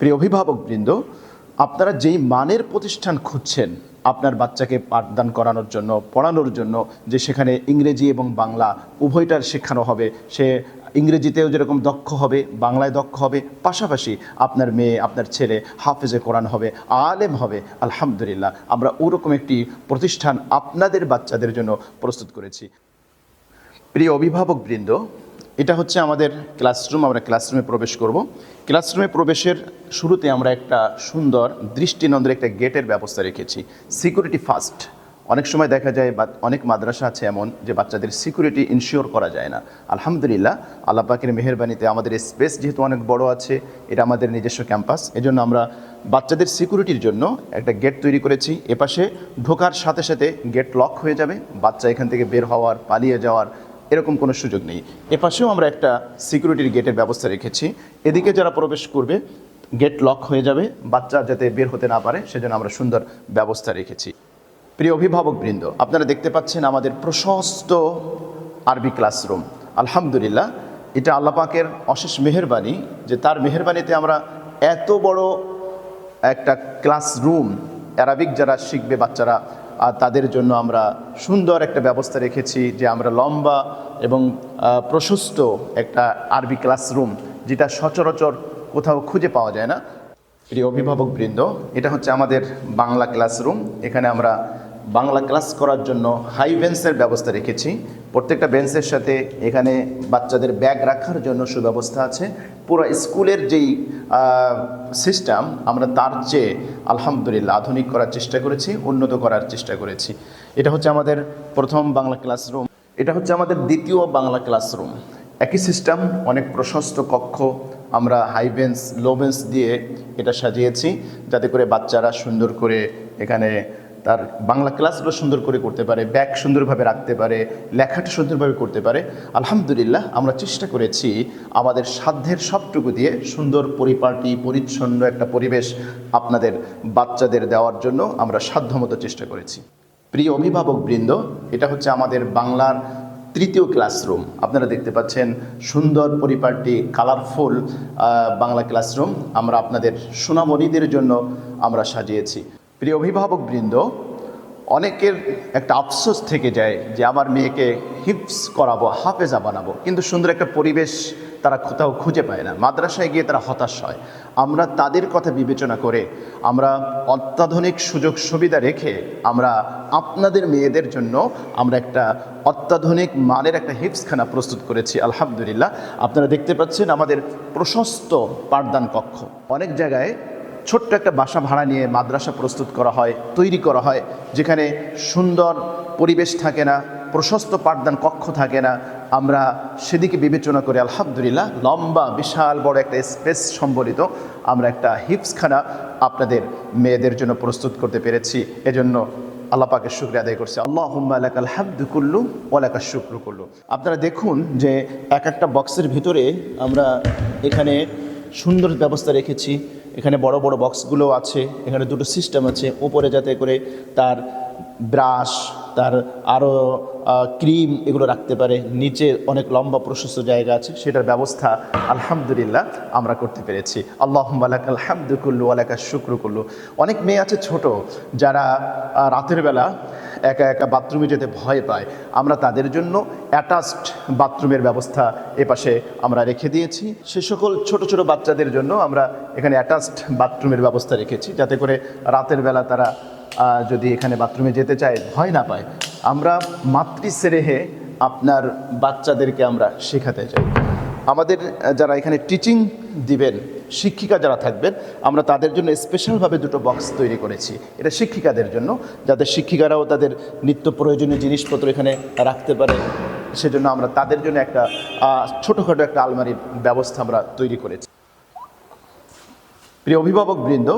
প্রিয় অভিভাবকবৃন্দ আপনারা যেই মানের প্রতিষ্ঠান খুঁজছেন, আপনার বাচ্চাকে পাঠদান করানোর জন্য, পড়ানোর জন্য, যে সেখানে ইংরেজি এবং বাংলা উভয়টার শেখানো হবে, সে ইংরেজিতেও যেরকম দক্ষ হবে, বাংলায় দক্ষ হবে, পাশাপাশি আপনার মেয়ে, আপনার ছেলে হাফেজে কোরআন হবে, আলেম হবে, আলহামদুলিল্লাহ, আমরা ওরকম একটি প্রতিষ্ঠান আপনাদের বাচ্চাদের জন্য প্রস্তুত করেছি। প্রিয় অভিভাবকবৃন্দ এটা হচ্ছে আমাদের ক্লাসরুম আমরা ক্লাসরুমে প্রবেশ করব। ক্লাসরুমে প্রবেশের শুরুতে আমরা একটা সুন্দর দৃষ্টিনন্দর একটা গেটের ব্যবস্থা রেখেছি। সিকিউরিটি ফার্স্ট অনেক সময় দেখা যায়, বা অনেক মাদ্রাসা আছে এমন যে বাচ্চাদের সিকিউরিটি ইনশিওর করা যায় না। আলহামদুলিল্লাহ, আল্লাহ পাকের মেহরবানিতে আমাদের স্পেস যেহেতু অনেক বড় আছে, এটা আমাদের নিজস্ব ক্যাম্পাস এজন্য আমরা বাচ্চাদের সিকিউরিটির জন্য একটা গেট তৈরি করেছি। এপাশে ঢোকার সাথে সাথে গেট লক হয়ে যাবে। বাচ্চা এখান থেকে বের হওয়ার, পালিয়ে যাওয়ার এরকম কোনো সুযোগ নেই। এপাশেও আমরা একটা সিকিউরিটির গেটের ব্যবস্থা রেখেছি। এদিকে যারা প্রবেশ করবে, গেট লক হয়ে যাবে, বাচ্চা যাতে বের হতে না পারে, সেজন্য আমরা সুন্দর ব্যবস্থা রেখেছি। প্রিয় অভিভাবকবৃন্দ আপনারা দেখতে পাচ্ছেন আমাদের প্রশস্ত আরবি ক্লাসরুম। আলহামদুলিল্লাহ, এটা আল্লাপাকের অশেষ মেহরবানি যে তার মেহরবানিতে আমরা এত বড় একটা ক্লাসরুম, অ্যারাবিক যারা শিখবে, বাচ্চারা আর তাদের জন্য আমরা সুন্দর একটা ব্যবস্থা রেখেছি যে আমরা লম্বা এবং প্রশস্ত একটা আরবি ক্লাসরুম, যেটা সচরাচর কোথাও খুঁজে পাওয়া যায় না। প্রিয় অভিভাবক বৃন্দ এটা হচ্ছে আমাদের বাংলা ক্লাসরুম। এখানে আমরা বাংলা ক্লাস করার জন্য হাই বেঞ্চের ব্যবস্থা রেখেছি। প্রত্যেকটা বেঞ্চের সাথে এখানে বাচ্চাদের ব্যাগ রাখার জন্য সুব্যবস্থা আছে। পুরো স্কুলের যেই সিস্টেম আমরা তার চেয়ে আলহামদুলিল্লাহ আধুনিক করার চেষ্টা করেছি, উন্নত করার চেষ্টা করেছি। এটা হচ্ছে আমাদের প্রথম বাংলা ক্লাসরুম এটা হচ্ছে আমাদের দ্বিতীয় বাংলা ক্লাসরুম একই সিস্টেম অনেক প্রশস্ত কক্ষ, আমরা হাই বেঞ্চ লো বেঞ্চ দিয়ে এটা সাজিয়েছি, যাতে করে বাচ্চারা সুন্দর করে এখানে তার বাংলা ক্লাসগুলো সুন্দর করে করতে পারে ব্যাগ সুন্দরভাবে রাখতে পারে, লেখাটা সুন্দরভাবে করতে পারে। আলহামদুলিল্লাহ, আমরা চেষ্টা করেছি আমাদের সাধ্যের সবটুকু দিয়ে সুন্দর পরিপাটি, পরিচ্ছন্ন একটা পরিবেশ আপনাদের বাচ্চাদের দেওয়ার জন্য আমরা সাধ্যমতো চেষ্টা করেছি। প্রিয় অভিভাবক বৃন্দ, এটা হচ্ছে আমাদের বাংলার তৃতীয় ক্লাসরুম। আপনারা দেখতে পাচ্ছেন সুন্দর পরিপাটি, কালারফুল বাংলা ক্লাসরুম। আমরা আপনাদের সোনামণিদের জন্য আমরা সাজিয়েছি। প্রিয় অভিভাবক বৃন্দ, অনেকের একটা আফসোস থেকে যায় যে আমার মেয়েকে হিপস করাবো, হাফেজা বানাবো। কিন্তু সুন্দর একটা পরিবেশ তারা কোথাও খুঁজে পায় না। মাদ্রাসায় গিয়ে তারা হতাশ হয়। আমরা তাদের কথা বিবেচনা করে আমরা অত্যাধুনিক সুযোগ সুবিধা রেখে আমরা আপনাদের মেয়েদের জন্য আমরা একটা অত্যাধুনিক মানের একটা হিপসখানা প্রস্তুত করেছি, আলহামদুলিল্লাহ। আপনারা দেখতে পাচ্ছেন আমাদের প্রশস্ত পাঠদান কক্ষ। অনেক জায়গায় ছোট্ট একটা বাসা ভাড়া নিয়ে মাদ্রাসা প্রস্তুত করা হয়, তৈরি করা হয়, যেখানে সুন্দর পরিবেশ থাকে না, প্রশস্ত পাঠদান কক্ষ থাকে না। আমরা সেদিকে বিবেচনা করে আলহামদুলিল্লাহ লম্বা, বিশাল, বড় একটা স্পেস সম্বলিত আমরা একটা হিপসখানা আপনাদের মেয়েদের জন্য প্রস্তুত করতে পেরেছি। এজন্য আল্লাহ পাকের শুক্রিয়া আদায় করছে। আল্লাহ আলাকাল হামদু কুল্লু ওলাকা শুক্রু কুল্লু। আপনারা দেখুন যে এক একটা বক্সের ভিতরে আমরা এখানে সুন্দর ব্যবস্থা রেখেছি। এখানে বড় বড় বক্সগুলো আছে এখানে দুটো সিস্টেম আছে উপরে যাতে করে তার ব্রাশ, তার আরও ক্রিম এগুলো রাখতে পারে। নিচে অনেক লম্বা প্রশস্ত জায়গা আছে, সেটার ব্যবস্থা আলহামদুলিল্লাহ আমরা করতে পেরেছি। আল্লাহ আলাকাল হামদুকুল্লু আলাকা শুক্রকুল্লু অনেক মেয়ে আছে ছোট, যারা রাতের বেলা একা একা বাথরুমে যেতে ভয় পায়। আমরা তাদের জন্য অ্যাটাচড বাথরুমের ব্যবস্থা এপাশে আমরা রেখে দিয়েছি। সে সকল ছোট ছোট বাচ্চাদের জন্য আমরা এখানে অ্যাটাচড বাথরুমের ব্যবস্থা রেখেছি, যাতে করে রাতের বেলা তারা যদি এখানে বাথরুমে যেতে চায়, ভয় না পায়। আমরা মাতৃশ্রেহে আপনার বাচ্চাদেরকে আমরা শেখাতে চাই। আমাদের যারা এখানে টিচিং দিবেন, শিক্ষিকা যারা থাকবেন, আমরা তাদের জন্য স্পেশালভাবে দুটো বক্স তৈরি করেছি। এটা শিক্ষিকাদের জন্য, যাতে শিক্ষিকারাও তাদের নিত্য প্রয়োজনীয় জিনিসপত্র এখানে রাখতে পারে। সেজন্য আমরা তাদের জন্য একটা ছোটোখাটো একটা আলমারির ব্যবস্থা আমরা তৈরি করেছি। প্রিয় অভিভাবক বৃন্দ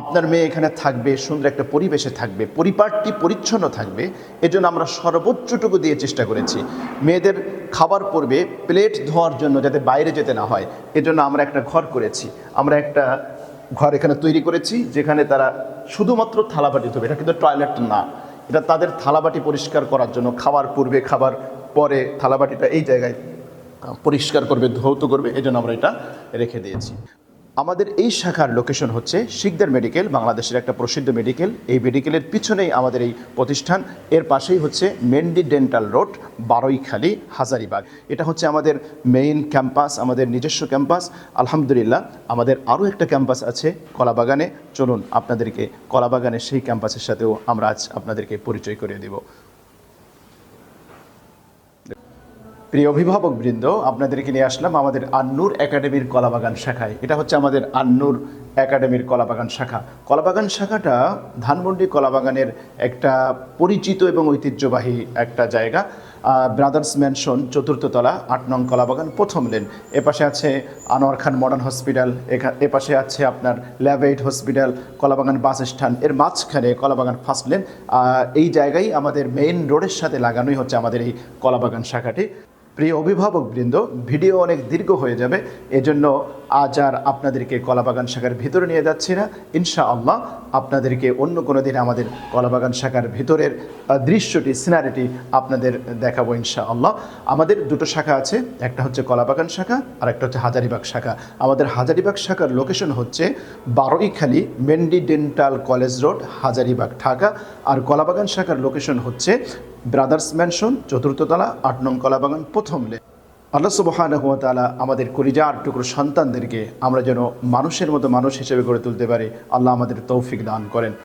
আপনার মেয়ে এখানে থাকবে, সুন্দর একটা পরিবেশে থাকবে পরিপাটটি পরিচ্ছন্ন থাকবে, এজন্য আমরা সর্বোচ্চটুকু দিয়ে চেষ্টা করেছি। মেয়েদের খাবার পূর্বে প্লেট ধোয়ার জন্য যাতে বাইরে যেতে না হয়, এজন্য আমরা একটা ঘর করেছি। আমরা একটা ঘর এখানে তৈরি করেছি, যেখানে তারা শুধুমাত্র থালাবাটি ধোবে, এটা কিন্তু টয়লেট না। এটা তাদের থালাবাটি পরিষ্কার করার জন্য খাবার পূর্বে খাবার পরে থালাবাটিটা এই জায়গায় পরিষ্কার করবে, ধৌত করবে এই জন্য আমরা এটা রেখে দিয়েছি। আমাদের এই শাখার লোকেশন হচ্ছে শিকদার মেডিকেল বাংলাদেশের একটা প্রসিদ্ধ মেডিকেল এই মেডিকেলের পিছনেই আমাদের এই প্রতিষ্ঠান। এর পাশেই হচ্ছে Mandy dental road Baraikhali Hazaribagh. এটা হচ্ছে আমাদের মেইন ক্যাম্পাস আমাদের নিজস্ব ক্যাম্পাস আলহামদুলিল্লাহ, আমাদের আরও একটা ক্যাম্পাস আছে কলাবাগানে। চলুন আপনাদেরকে কলাবাগানের সেই ক্যাম্পাসের সাথেও আমরা আজ আপনাদেরকে পরিচয় করিয়ে দেব। প্রিয় অভিভাবক বৃন্দ আপনাদেরকে নিয়ে আসলাম আমাদের আন্নুর একাডেমির কলাবাগান শাখায়। এটা হচ্ছে আমাদের আন্নুর একাডেমির কলাবাগান শাখা। কলাবাগান শাখাটা ধানমন্ডি কলাবাগানের একটা পরিচিত এবং ঐতিহ্যবাহী একটা জায়গা। ব্রাদার্স ম্যানশন চতুর্থ তলা, আট নং কলাবাগান, প্রথম লেন। এপাশে আছে আনোয়ার খান মডার্ন হসপিটাল এপাশে আছে আপনার Labaid hospital, Kalabagan bus stand. এর মাঝখানে কলাবাগান ফার্স্ট লেন। এই জায়গায় আমাদের মেইন রোডের সাথে লাগানোই হচ্ছে আমাদের এই কলাবাগান শাখাটি। প্রিয় অভিভাবক বৃন্দ, ভিডিও অনেক দীর্ঘ হয়ে যাবে, এজন্য আজ আর আপনাদেরকে কলাবাগান শাখার ভিতরে নিয়ে যাচ্ছি না। ইনশাআল্লাহ আপনাদেরকে অন্য কোনো দিন আমাদের কলাবাগান শাখার ভিতরের দৃশ্যটি সিনারিটি আপনাদের দেখাবো ইনশাআল্লাহ। আমাদের দুটো শাখা আছে, একটা হচ্ছে কলাবাগান শাখা আর একটা হচ্ছে হাজারিবাগ শাখা। আমাদের হাজারিবাগ শাখার লোকেশন হচ্ছে Baraikhali Mandy dental college road, Hazaribagh, Dhaka. আর কলাবাগান শাখার লোকেশন হচ্ছে ব্রাদার্স ম্যানশন চতুর্থতলা আট নং কলাবাগান, প্রথম লে। আল্লাহ সুবাহান ওয়া তাআলা আমাদের কলিজার টুকরো সন্তানদেরকে আমরা যেন মানুষের মতো মানুষ হিসেবে গড়ে তুলতে পারি। আল্লাহ আমাদের তৌফিক দান করেন।